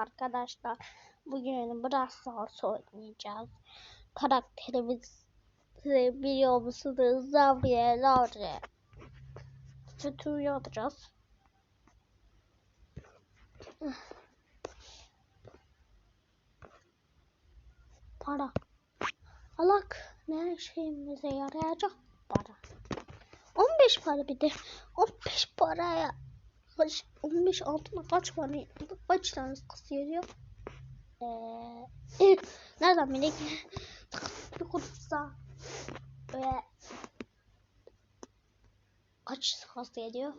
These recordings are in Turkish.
arkadaşlar. Bugün Brawl Stars oynayacağız. Karakterimiz biliyor musunuz? Zavriye, Lavre. Sütü yapacağız. Para. Alak ne şeyimize yarayacak para. 15 para bir de. 15 paraya kaç, 15 altına kaç para kaç tane kız geliyor? Ee, nereden bileyim? bir kurtsa böyle kaç kız geliyor?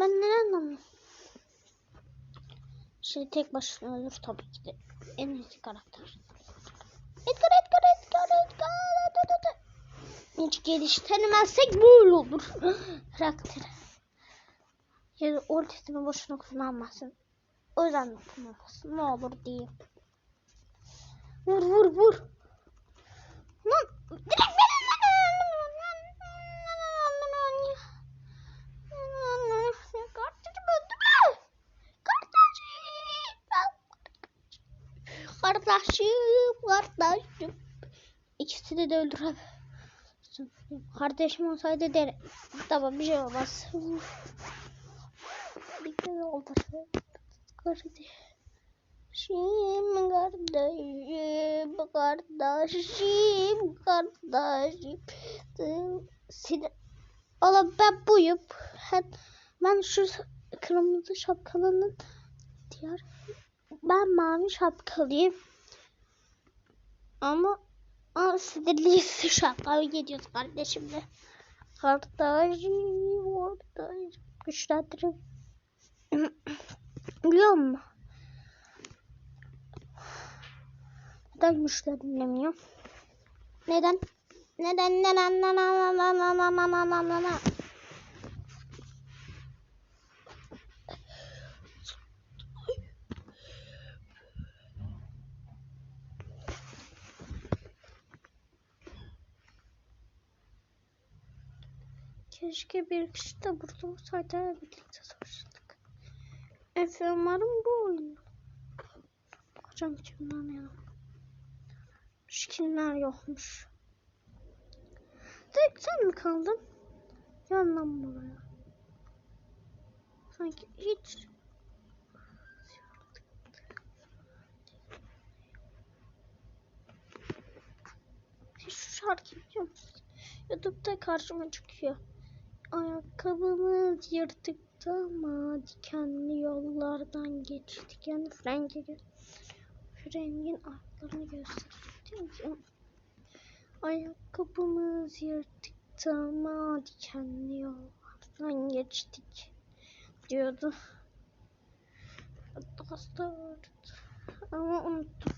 Ben neden anlamıyorum? Şey tek başına ölür tabii ki de. En iyisi karakter. Edgar, Edgar, Edgar, Edgar. Hiç geliştirmezsek böyle olur. karakter. Yani ultisini boşuna kullanmasın. O yüzden de kullanmasın. Ne olur diyeyim. Vur vur vur. Lan direkt Kardeşim öldü mü? Kardeşim. Kardeşim, kardeşim. İkisini de öldür abi. Kardeşim olsaydı der. Tamam bir şey olmaz. Bir kere oldu. Kardeşim. Kardeşim, kardeşim, kardeşim. Seni... Oğlum ben buyum. Ben şu kırmızı şapkalının diğer ben mavi şapkalıyım. Ama ama sinirliyiz şapkayı gidiyoruz kardeşimle. Kardeşim, kardeşim. Güçlendirim. Biliyor musun? Neden güçlendiremiyor? Neden? Neden? Neden? Neden? Neden? Neden? Neden? Neden? Keşke bir kişi de burada olsaydı birlikte savaşırdık. Efe umarım bu oyun. Hocam kimden ya? Şikiller yokmuş. Tek sen mi kaldın? Yandan buraya. Sanki hiç Şu şarkıyı biliyor musun? Youtube'da karşıma çıkıyor. Ayakkabımız yırtıktı ama dikenli yollardan geçtik. Yani Frank'e gö Frank'in ayaklarını gösteriyor. Ayakkabımız yırtıktı ama dikenli yollardan geçtik diyordu. Dostlar ama unuttum.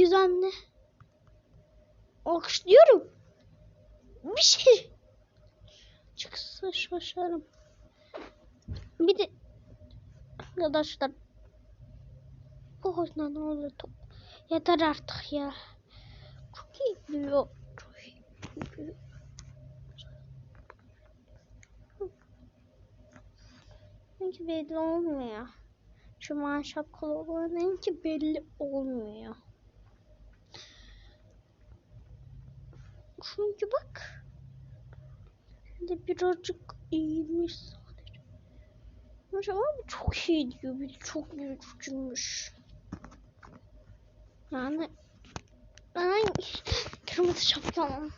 Güzel Alkışlıyorum. Bir şey. Çıksa şaşarım. Bir de arkadaşlar bu hoşuna ne olur yeter artık ya. Çok iyi biliyor. Çok iyi biliyor. Sanki belli olmuyor. Şu manşapkalı olan ki belli olmuyor. Çünkü bak. de birazcık iyiymiş sadece. Ama çok iyi diyor. Bir çok büyükmüş. Yani ben kırmızı şapkalı.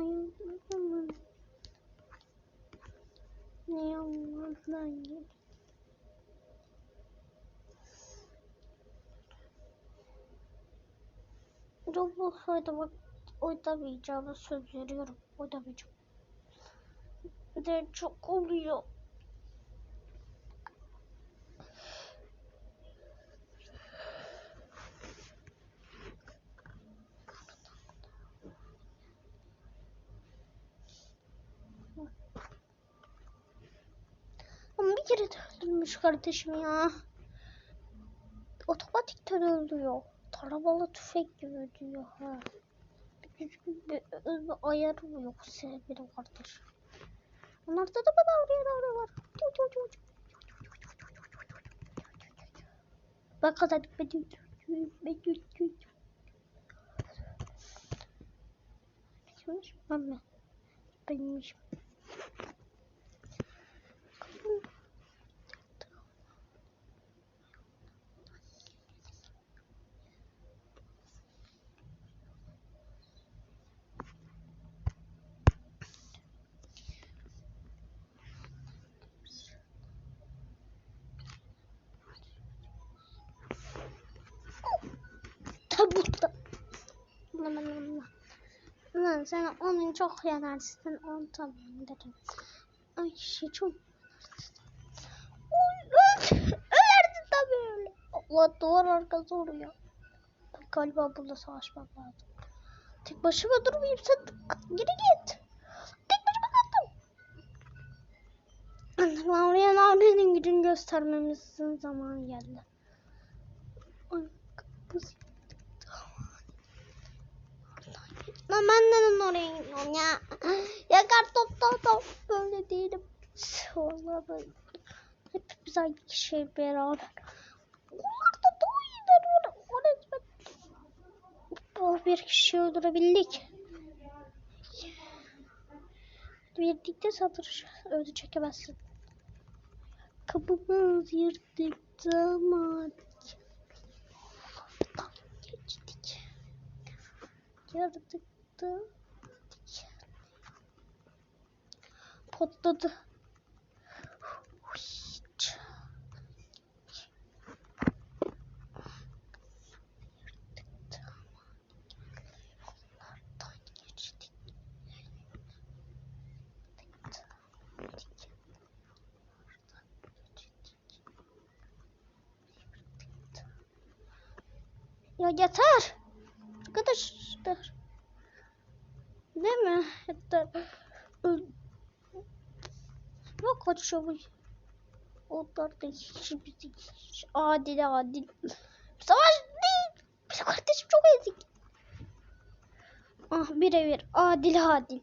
Ya. Ayağımın ne yalnızdan gel. Roblox oynamak oynamayacağımı söz veriyorum. Oynamayacağım. De çok oluyor. Kere öldürmüş kardeşim ya. Otomatikten öldürüyor. Taramalı tüfek gibi diyor ha. Düzgün bir ölme ayarı mı yok senin benim kardeşim? Onlarda da bana oraya doğru var. Ben kazandım. Ben tü. Ben mi? Benimmişim. Lan lan lan lan. Lan sen onun çok yanarsın. Onu tamam dedim. Ay şey çok Oy öl. Ölersin tabii öyle. Allah duvar arkası oluyor. Galiba burada savaşmam lazım. Tek başıma durmayayım sen geri git. Tek başıma kaldım. Mavra'ya Navre'nin gücünü göstermemizin zamanı geldi. Ay kapısı. Lan ben neden oraya gidiyorum ya? Ya kartopta da böyle değilim. Vallahi. Hepimiz aynı kişi beraber. Onlar da daha iyiler öyle. O resmen. Oh, bir kişi öldürebildik. Birlikte satır öldü çekemezsin. Kapımız yırtık zaman. Geçtik. Patladı. Ya yeter. Arkadaşlar. Değil mi? Yeter. Bak kaçıyor. Onlar da hiç adil adil. Savaş değil. Bizim kardeşim çok ezik. Ah birebir adil adil.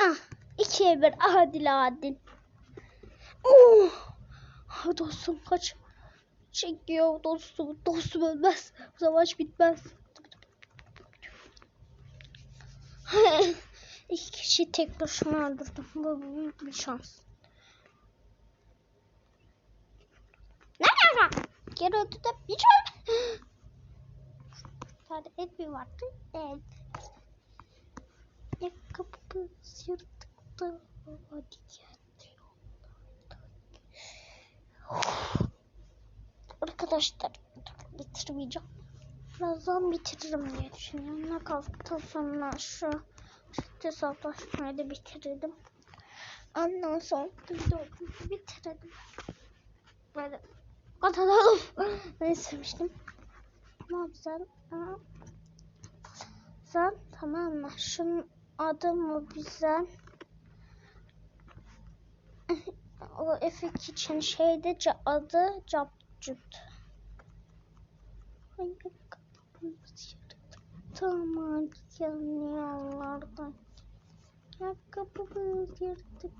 Ah ikiye bir adil adil. Oh. Ah, dostum kaç. Çekiyor dostum. Dostum ölmez. Savaş bitmez. İki kişi tek başına öldürdüm. Bu büyük bir şans. Nerede? Geri öldü de hiç ölme. Sadece et mi vardı? Evet. Ayakkabı yırtıktı. Hadi. Arkadaşlar bitirmeyeceğim. Birazdan bitiririm diye düşünüyorum. Ne kaldıktan sonra şu hesaplaşmayı da bitirdim. Ondan sonra videoyu bitirdim. Böyle kapatalım. Ne istemiştim? Sen. Aa, Sen tamam mı? Şunun adı mı bize? o F2 için şeyde ca- adı Capcut. Tamam yanıyorlardan. Ayakkabımız yırtık.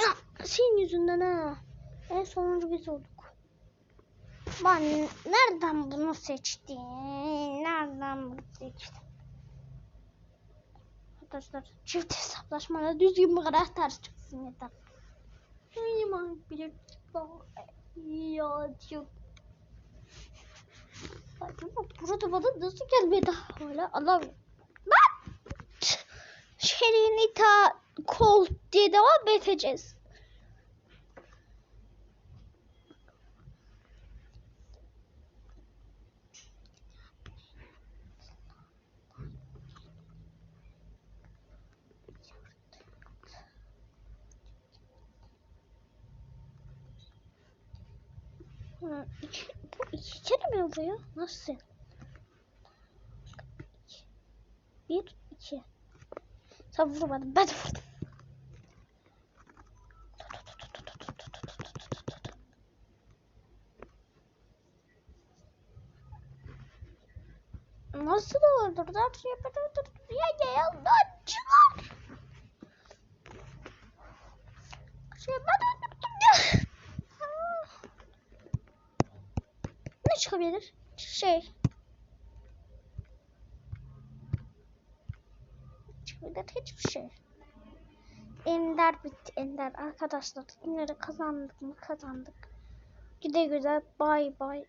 Ya, senin yüzünden ha. En sonuncu biz olduk. Ben nereden bunu seçtim? Nereden bunu seçtim? Arkadaşlar çift hesaplaşmada düzgün bir karakter çıksın yeter. Yaman bir ya çok. Ama burada bana nasıl gelmedi hala Allah'ım. Çelinita Colt diye devam edeceğiz. Bu iki kere mi vuruyor? Nasıl? Bir, iki. Sen vurmadın, ben vurdum. Nasıl öldürdüler? Ya yalancılar. Şey ben öldürdüm ya. Ne çıkabilir? Şey. Çıkabilir hiçbir şey. Ender bitti Ender arkadaşlar. Ender'i kazandık mı kazandık. Güle güle bay bay.